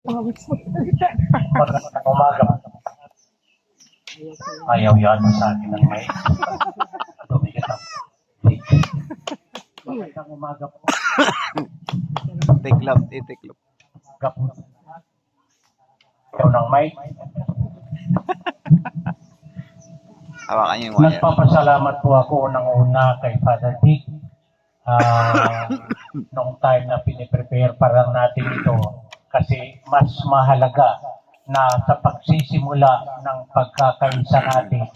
Magandang umaga. Ayaw yan sa akin ng may. Tumigat ako. Magandang umaga po. Tiklop, titiklop. Umaga po. Ayaw ng may. Hawakan niyo yung wire. Nagpapasalamat po ako unang-una kay Father Dick. Ah, noong time na piniprepare para natin ito kasi mas mahalaga na sa pagsisimula ng pagkakaisa natin,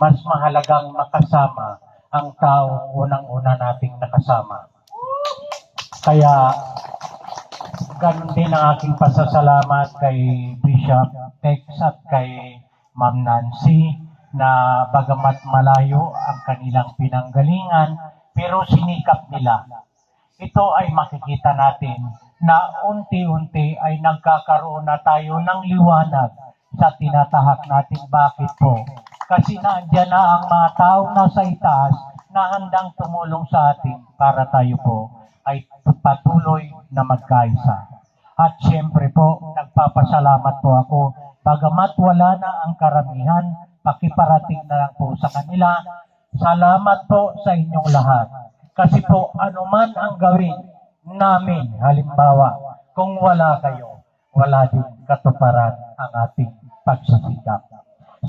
mas mahalagang makasama ang tao unang-una nating nakasama. Kaya ganun din ang aking pasasalamat kay Bishop Tex at kay Ma'am Nancy na bagamat malayo ang kanilang pinanggalingan, pero sinikap nila. Ito ay makikita natin na unti-unti ay nagkakaroon na tayo ng liwanag sa tinatahak natin. Bakit po? Kasi nandiyan na ang mga tao na sa itaas na handang tumulong sa atin para tayo po ay patuloy na magkaisa. At siyempre po, nagpapasalamat po ako. Bagamat wala na ang karamihan, pakiparating na lang po sa kanila. Salamat po sa inyong lahat. Kasi po, anuman ang gawin namin, halimbawa, kung wala kayo, wala din katuparan ang ating pagsisikap.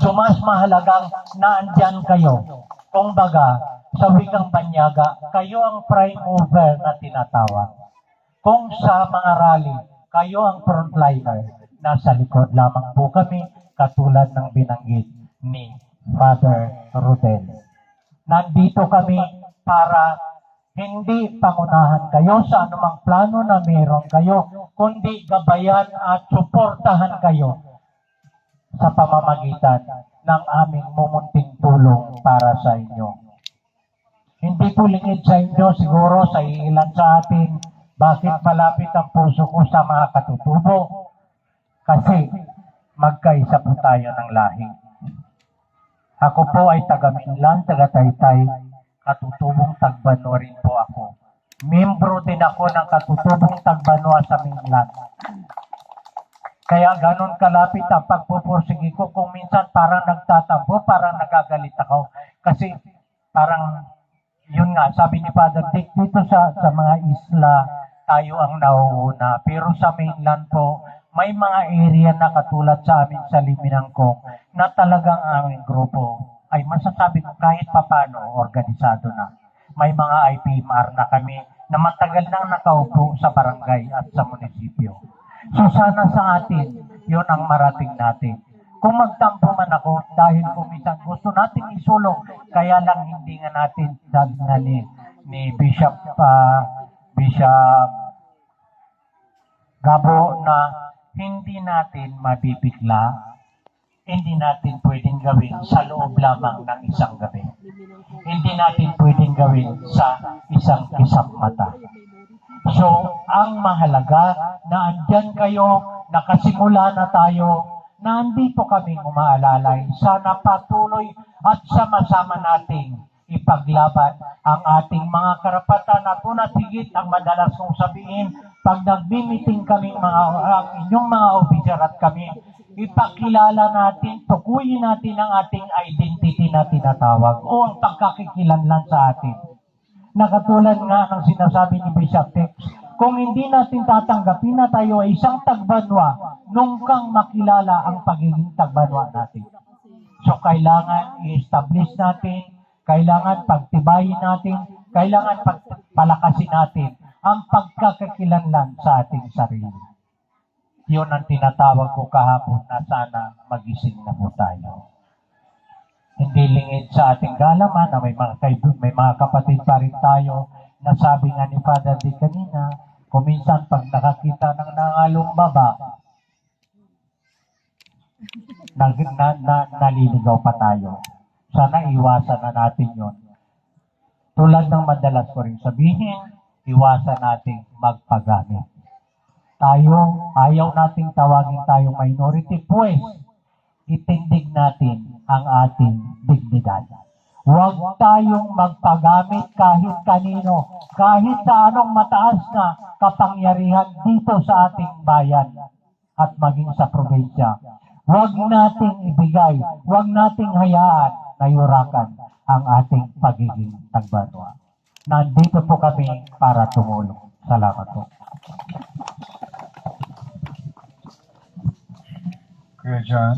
So mas mahalagang naandyan kayo. Kung baga, sa wikang banyaga, kayo ang prime mover na tinatawag. Kung sa mga rally, kayo ang frontliner, nasa likod lamang po kami, katulad ng binanggit ni Father Rodel. Nandito kami para hindi pangunahan kayo sa anumang plano na meron kayo, kundi gabayan at suportahan kayo sa pamamagitan ng aming mumunting tulong para sa inyo. Hindi po lingid sa inyo siguro sa ilan sa atin bakit malapit ang puso ko sa mga katutubo. Kasi magkaisa po tayo ng lahi. Ako po ay taga Minlan, taga Taytay, katutubong Tagbano rin po ako. Membro din ako ng katutubong Tagbano sa Minlan. Kaya ganun kalapit ang pagpupursige ko. Kung minsan parang nagtatampo, parang nagagalit ako. Kasi parang, yun nga, sabi ni Father Dick, dito sa, sa mga isla, tayo ang nauuna. Pero sa mainland po, may mga area na katulad sa amin sa Liminangkong na talagang ang aming grupo ay masasabi ko kahit papano organisado na. May mga IPMR na kami na matagal nang nakaupo sa barangay at sa munisipyo. So sana sa atin, yun ang marating natin. Kung magtampo man ako, dahil kumisan gusto natin isulong, kaya lang hindi nga natin, sabi ni, ni Bishop, ah, Bishop Gabo na hindi natin mabibigla, hindi natin pwedeng gawin sa loob lamang ng isang gabi. Hindi natin pwedeng gawin sa isang kisap mata. So, ang mahalaga na andyan kayo, nakasimula na tayo, na andito kami umaalalay. Sana patuloy at sama-sama nating ipaglaban ang ating mga karapatan at una higit ang madalas kong sabihin pag nagbi-meeting kaming mga ang inyong mga officer at kami ipakilala natin, tukuyin natin ang ating identity na tinatawag o ang pagkakikilanlan sa atin na katulad nga ng sinasabi ni Bishop Tex, kung hindi natin tatanggapin na tayo ay isang tagbanwa, nung kang makilala ang pagiging tagbanwa natin. So kailangan i-establish natin, kailangan pagtibayin natin, kailangan pagpalakasin natin ang pagkakakilanlan sa ating sarili. Yun ang tinatawag ko kahapon na sana magising na po tayo hindi lingid sa ating galaman na may mga kaib- may mga kapatid pa rin tayo na sabi nga ni Father Di kanina, kuminsan pag nakakita ng nangalong baba, nag, na, na, naliligaw pa tayo. Sana iwasan na natin yon. Tulad ng madalas ko rin sabihin, iwasan nating magpagamit. Tayo, ayaw nating tawagin tayong minority, pues itindig natin ang ating dignidad. Huwag tayong magpagamit kahit kanino, kahit sa anong mataas na kapangyarihan dito sa ating bayan. at maging sa probinsya. Huwag nating ibigay, huwag nating hayaan na yurakan ang ating pagiging tagbanwa. Nandito po kami para tumulong. Salamat po. Good, John.